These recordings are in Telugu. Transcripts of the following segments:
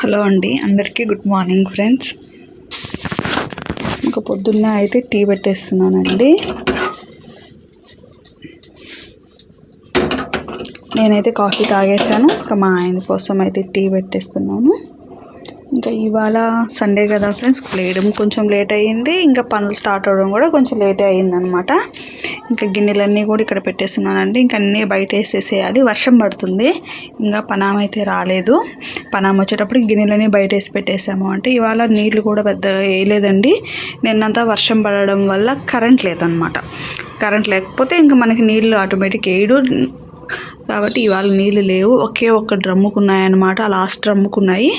హలో అండి అందరికీ గుడ్ మార్నింగ్ ఫ్రెండ్స్. ఇంకా పొద్దున్న అయితే టీ పెట్టేస్తున్నానండి. నేనైతే కాఫీ తాగేసాను ఇంకా మా ఆయన కోసం అయితే టీ పెట్టేస్తున్నాను. ఇంకా ఇవాళ సండే కదా ఫ్రెండ్స్ లేయడం కొంచెం లేట్ అయ్యింది ఇంకా పనులు స్టార్ట్ అవ్వడం కూడా కొంచెం లేట్ అయ్యిందనమాట ఇంకా గిన్నెలన్నీ కూడా ఇక్కడ పెట్టేస్తున్నానండి. ఇంకా అన్నీ బయట వేసేసేయాలి. వర్షం పడుతుంది. ఇంకా పనామ అయితే రాలేదు. పనామ వచ్చేటప్పుడు గిన్నెలన్నీ బయట వేసి పెట్టేసాము అంటే ఇవాళ నీళ్ళు కూడా పెద్దగా వేయలేదండి. నిన్నంతా వర్షం పడడం వల్ల కరెంట్ లేదనమాట కరెంట్ లేకపోతే ఇంకా మనకి నీళ్ళు ఆటోమేటిక్ వేయడు. కాబట్టి ఇవాళ నీళ్ళు లేవు. ఒకే ఒక్క డ్రమ్ముకున్నాయన్నమాట. లాస్ట్ డ్రమ్ముకున్నాయి.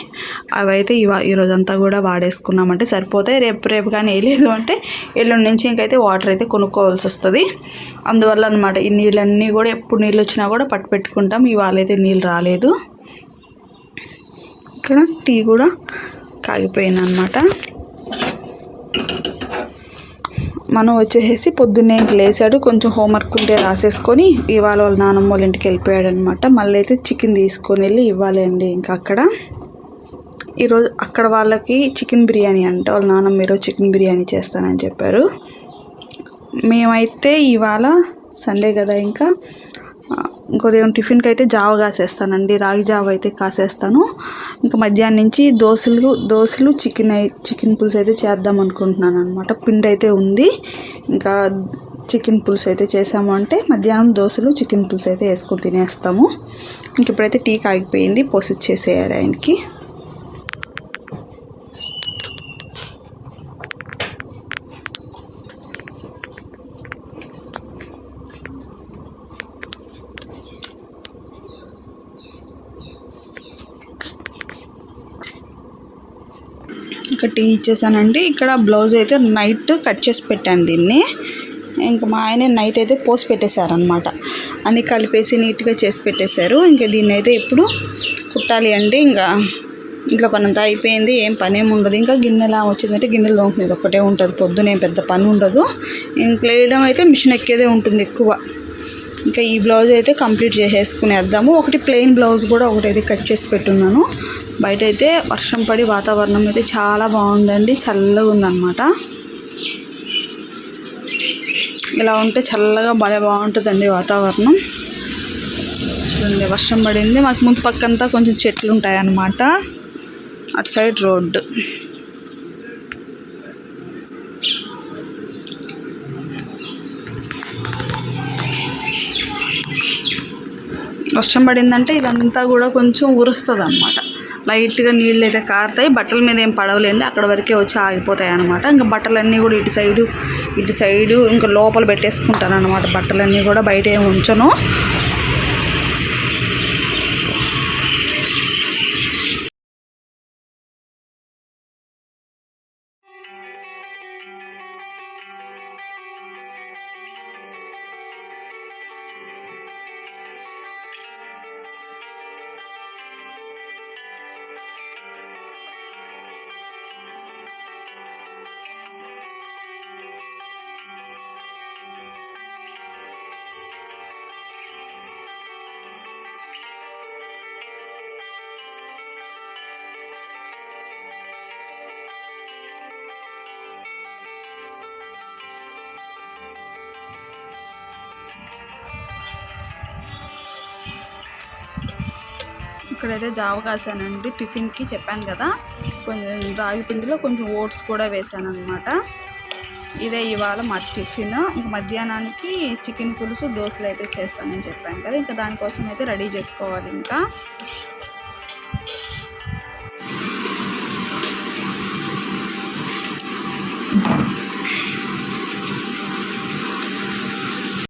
అవి అయితే ఇవా ఈరోజంతా కూడా వాడేసుకున్నామంటే సరిపోతాయి. రేపు రేపు కానీ వేయలేదు అంటే ఎల్లుండి నుంచి ఇంకైతే వాటర్ అయితే కొనుక్కోవాల్సి వస్తుంది. అందువల్ల అనమాట ఈ నీళ్ళన్నీ కూడా ఎప్పుడు నీళ్ళు వచ్చినా కూడా పట్టు పెట్టుకుంటాం. ఇవాళ అయితే నీళ్ళు రాలేదు. ఇక్కడ టీ కూడా కాగిపోయింది అనమాట మనం వచ్చేసి పొద్దున్నే లేచాడు కొంచెం హోంవర్క్ ఉంటే రాసేసుకొని ఇవాళ వాళ్ళ నానమ్మ వాళ్ళ ఇంటికి వెళ్ళిపోయాడు అనమాట మళ్ళీ అయితే చికెన్ తీసుకొని వెళ్ళి ఇవ్వాలి అండి ఇంకా అక్కడ. ఈరోజు అక్కడ వాళ్ళకి చికెన్ బిర్యానీ అంట వాళ్ళ నానమ్మ ఈరోజు చికెన్ బిర్యానీ చేస్తానని చెప్పారు. మేమైతే ఇవాళ సండే కదా ఇంకా. ఉదయం టిఫిన్కి అయితే జావ కాసేస్తానండి రాగి జావ అయితే కాసేస్తాను. ఇంకా మధ్యాహ్నం నుంచి దోశలు దోశలు చికెన్ చికెన్ పులుసు అయితే చేద్దాం అనుకుంటున్నాను అనమాట పిండి అయితే ఉంది. ఇంకా చికెన్ పులుసు అయితే చేసాము అంటే మధ్యాహ్నం దోశలు చికెన్ పులుసు అయితే వేసుకొని తినేస్తాము. ఇంక ఇప్పుడైతే టీ కాగిపోయింది పోసి చేసేయాలి ఆయనకి. కట్టి టీ ఇచ్చేసానండి. ఇక్కడ బ్లౌజ్ అయితే నైట్ కట్ చేసి పెట్టాను దీన్ని. ఇంకా మా ఆయన నైట్ అయితే పోసి పెట్టేశారనమాట అన్నీ కలిపేసి నీట్గా చేసి పెట్టేశారు. ఇంకా దీన్ని అయితే ఇప్పుడు కుట్టాలి అండి. ఇంకా ఇంట్లో పని అంతా అయిపోయింది. ఏం పనేం ఉండదు. ఇంకా గిన్నెలా వచ్చిందంటే గిన్నెలు తోముకునేది ఒక్కటే ఉంటుంది. పొద్దున ఏం పెద్ద పని ఉండదు. ఇంక వేయడం అయితే మిషన్ ఎక్కేదే ఉంటుంది ఎక్కువ. ఇంకా ఈ బ్లౌజ్ అయితే కంప్లీట్ చేసేసుకునేద్దాము. ఒకటి ప్లెయిన్ బ్లౌజ్ కూడా ఒకటైతే కట్ చేసి పెట్టున్నాను. బయట అయితే వర్షం పడి వాతావరణం అయితే చాలా బాగుందండి. చల్లగా ఉందన్నమాట. ఇలా ఉంటే చల్లగా భలే బాగుంటుందండి వాతావరణం. చూడండి వర్షం పడింది. మాకు ముందు పక్కంతా కొంచెం చెట్లు ఉంటాయన్నమాట అటు సైడ్ రోడ్డు. వర్షం పడిందంటే ఇదంతా కూడా కొంచెం ఉరుస్తుంది అనమాట లైట్గా నీళ్ళు అయితే కారుతాయి బట్టల మీద ఏం పడవలేండి అక్కడ వరకే వచ్చి ఆగిపోతాయి అనమాట ఇంకా బట్టలన్నీ కూడా ఇటు సైడు ఇటు సైడు ఇంకా లోపల పెట్టేసుకుంటాను అనమాట బట్టలన్నీ కూడా బయట ఏమి ఉంచను. ఇక్కడైతే జావ కాసానండి టిఫిన్కి చెప్పాను కదా. కొంచెం రాగి పిండిలో కొంచెం ఓట్స్ కూడా వేసాను అనమాట ఇదే ఇవాళ మా టిఫిన్. ఇంకా మధ్యాహ్నానికి చికెన్ పులుసు దోశలు అయితే చేస్తానని చెప్పాను కదా. ఇంకా దానికోసం అయితే రెడీ చేసుకోవాలి ఇంకా.